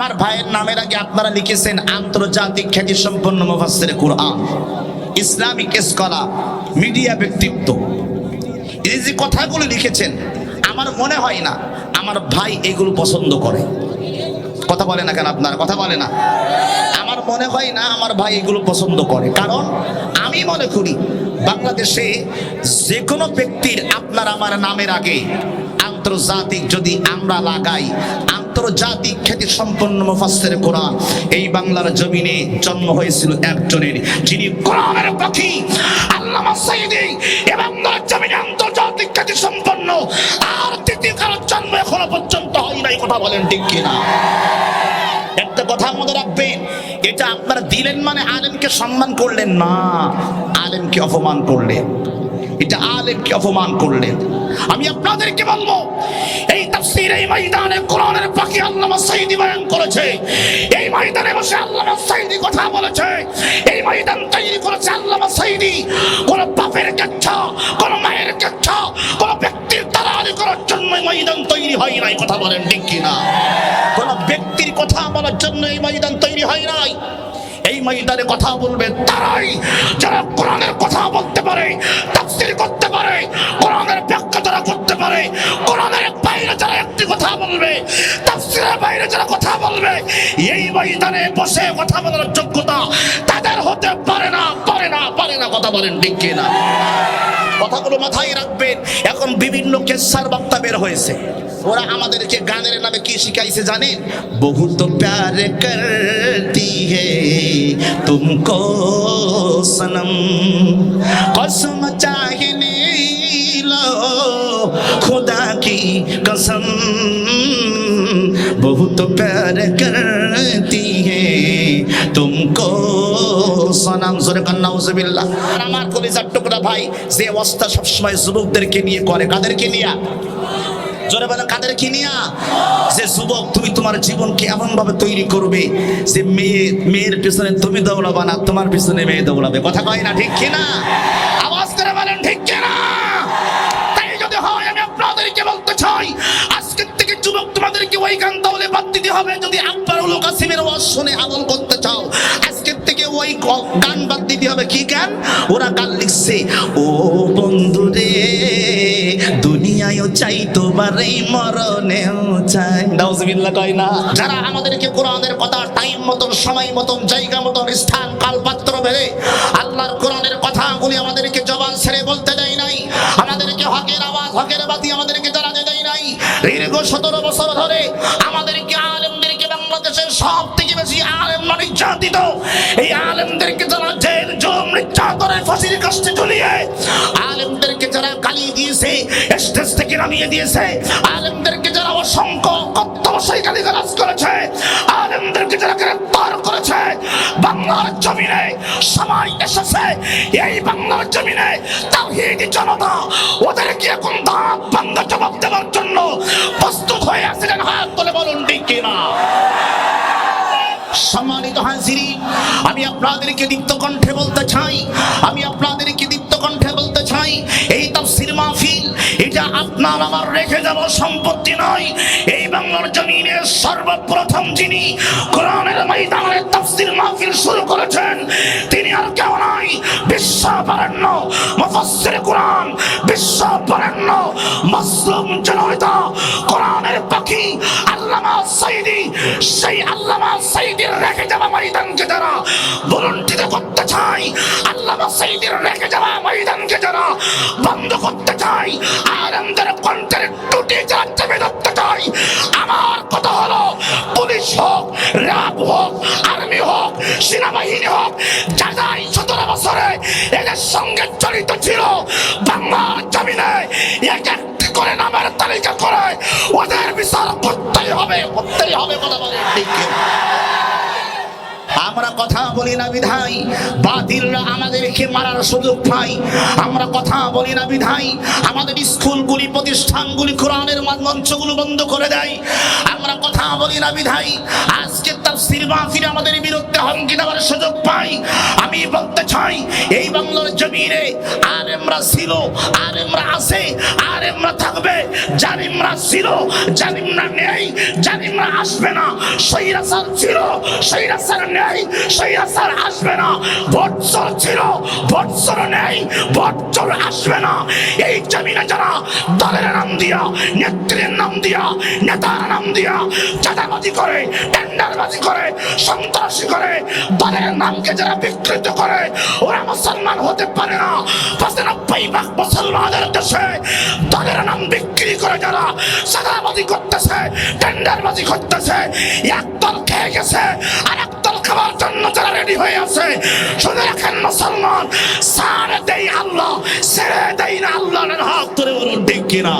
আমার ভাইয়ের নামের আগে আপনারা লিখেছেন আন্তর্জাতিক খ্যাতি সম্পন্ন মুফাসসির কুরআন। ইসলামিক স্কলার, মিডিয়া ব্যক্তিত্ব। এই যে কথাগুলো লিখেছেন, আমার মনে হয় না আমার ভাই এগুলো পছন্দ করে। কথা বলে না কেন আপনার? কথা বলে না। আমার মনে হয় না আমার ভাই এগুলো পছন্দ করে। কারণ আমি মনে করি, বাংলাদেশে যে কোনো ব্যক্তির আপনার আমার নামের আগে আন্তর্জাতিক যদি আমরা লাগাই আন্তর্জাতিক খ্যাতি সম্পন্ন মুফাসসির কোরআন। এই বাংলার জমিনে জন্ম হয়েছিল একজনের, যিনি কোরআনের পাখি, আল্লামা সাইদি। এবং জমিনে আন্তর্জাতিক খ্যাতি সম্পন্ন। আর তৃতীয় কারোর জন্ম এখনও পর্যন্ত হয় নাই, কথা বলেন ঠিক কিনা? একটা কথা মনে রাখবেন, এটা আপনারা দিলেন মানে আলেমকে সম্মান করলেন না, আলেমকে অপমান করলেন। এটা আলেমকে অপমান করলেন আমি আপনাদেরকে বলব, এই তাফসীর, এই ময়দানে কোরআনের পাখি আল্লামা সাইদি বয়ান করেছে। এই ময়দানে বসে আল্লামা সাইদি কথা বলেছে। এই ময়দান তৈরি করেছে আল্লামা সাইদি। কোন বাপের কেচ্ছা, কোন মায়ের কেচ্ছা, কোন ব্যক্তির দালালি করার জন্য ময়দান তৈরি হয় নাই, কথা বলেন ঠিক কিনা? কোন ব্যক্তির কথা বলার জন্য এই ময়দান তৈরি হয় নাই। ময়দানে কথা বলবে তারাই। যারা কোরআনের কথা বলতে পারে, তাফসীর করতে পারে, কোরআনের ব্যাখ্যা যারা করতে পারে, কোরআনের বাইরে যারা একটি কথা বলবে, তাফসীরের বাইরে যারা কথা বলবে, এই ময়দানে বসে কথা বলার যোগ্যতা তাদের হতে পারে না পারে না পারে না, কথা বলেন ঠিক কিনা? কথাগুলো মাথায় রাখবেন। এখন বিভিন্ন কেসার বার্তা বের হয়েছে। ওরা আমাদেরকে গানের নামে কি শিখাইছে জানেন? বহু তো প্যার করতি হে, তুমকো সনম। কসম চাহনে লো খুদা কি কসম। বহু তো প্যার করতি হে, তুমকো আমার কলিজার টুকরা ভাই, যে অবস্থা সবসময় যুবকদেরকে নিয়ে করে, কাদেরকে নিয়ে? জোরে বলেন যে যুবক, তুমি তোমার জীবনকে তৈরি করবে, যে মেয়ে, মেয়ের পিছনে তুমি দৌড়াবা না, তোমার পিছনে মেয়ে দৌড়াবে। কথা কয় না, ঠিক কিনা? আওয়াজ করে বলেন, ঠিক কিনা? তাই যদি হয়, আমি আপনাদেরকে বলতে চাই, আজকের থেকে যুবক তোমাদেরকে ওই গান তাহলে বাদ দিতে হবে, যদি আব্বার উল কাসিমের ওয়াজ শুনে আমল করতে গান বাদ দিতে হবে। কি গান? ওরা গান লিখছে, ও বন্ধু রে, দুনিয়ায়ও চাই তোমার, এই মরণেও চাই। নাউজুবিল্লাহ কয় না। যারা আমাদেরকে কোরআনের কথা টাইম মতন, সময় মতন, জায়গা মতন, স্থান কাল পাত্র ভেবে আল্লাহর কোরআনের কথাগুলি আমাদেরকে জবান ছেড়ে বলতে দেয় নাই। আমাদেরকে হকের আওয়াজ, হকের বাতি আমাদেরকে জানাতে দেয় নাই। দীর্ঘ সতেরো বছর ধরে আমাদেরকে আলেমদেরকে বাংলাদেশের সব থেকে বেশি আলেম নির্যাতিত এই আলেমদেরকে যারা জেল জম নির্যাতনের ফাঁসির কাছে ঝুলিয়ে, আলেমদেরকে যারা গালি দিয়েছে, স্টেজ থেকে নামিয়ে দিয়েছে, আলেমদেরকে যারা অসংখ্য কত্তবসায়ী গালি গালাজ করেছে, আলেমদেরকে যারা গ্রেপ্তার করেছে, বাংলার জমিনে সময় এসেছে। এই বাংলার জমিনে তাওহীদি জনতা, ওদেরকে এখন দাঁত বন্ধ জবাব দেওয়ার জন্য প্রস্তুত হয়ে আসছিলেন হাত তুলে বলুন, ঠিক কিনা? সম্মানিত হাজিরি আমি আপনাদেরকে দীপ্ত কণ্ঠে বলতে চাই। আমি আপনাদেরকে দীপ্ত কণ্ঠে বলতে চাই, এই তাফসীর মাহফিল, এটা আপনার আমার রেখে যাব সম্পত্তি নয়। এই বাংলার জমিনে সর্বপ্রথম যিনি কোরআনের ময়দানে তাফসীর মাহফিল শুরু করেছেন, তিনি আর কেউ নয় বিশ্ব মুফাসসির কোরআন বিশ্ব মুসলিম জনতা, কোরআনের পাখি আল্লামা সাইদি সেই আল্লামা সাইদির রেখে যাওয়া ময়দানকে যারা ভলন্টিয়ার করতে চাই আল্লামা সাইদির রেখে যাওয়া ময়দানকে যারা, বন্ধ করতে চাই আনন্দের কণ্ঠের টুটি যারা চেপে ধরতে চাই আমার কথা হলো, পুলিশ হোক, র্যাব হোক, আর্মি হোক, সেনাবাহিনী হোক, যারাই সতেরো বছরে এদের সঙ্গে জড়িত ছিল, বাংলার বিচার করতেই হবে করতেই হবে কথা বলে ঠিক আমরা কথা বলি না বিধাই। বাতিলরা আমাদেরকে মারার সুযোগ পাই আমরা কথা বলি না বিধাই। আমাদের স্কুলগুলি, প্রতিষ্ঠানগুলি কোরআনের মঞ্চগুলো বন্ধ করে দেয়। আমরা কথা বলি না বিধাই। আজকে তাফসীর মাহফিল আমাদের বিরুদ্ধে হুমকি দেওয়ার সুযোগ পাই আমি বলতে চাই, এই বাংলার জমিনে আলেমরা ছিল, আলেমরা আছে, আলেমরা থাকবে। জালিমরা ছিল, জালিমরা নেই, জালিমরা আসবে না। সৈরাসার ছিল, সৈরাসার নেই। সৈরাসার আসবে না। বৎসর ছিল বৎসর নেই, বৎসর আসবে না। এই জমিনে যারা দলের নাম দিয়া, নেত্রীর নাম দিয়া, নেতার নাম দিয়া চাঁদাবাজি করে, টেন্ডারবাজি করে, সন্ত্রাসী করে, দলের নামকে যারা বিকৃত করে, ওরা মুসলমান হতে পারে না। পঁচানব্বই ভাগ মুসলমানের দেশে দলের নাম বিক্রি করে যারা চাঁদাবাজি করতেছে, টেন্ডারবাজি করতেছে একদল খেয়ে গেছে আর খাবার জন্য যারা রেডি হয়ে আছে, শুনে রাখেন মুসলমান, সারে দেই আল্লাহ, ছেড়ে দেই না আল্লাহ হক করে বলুন, ঠিক কিনা?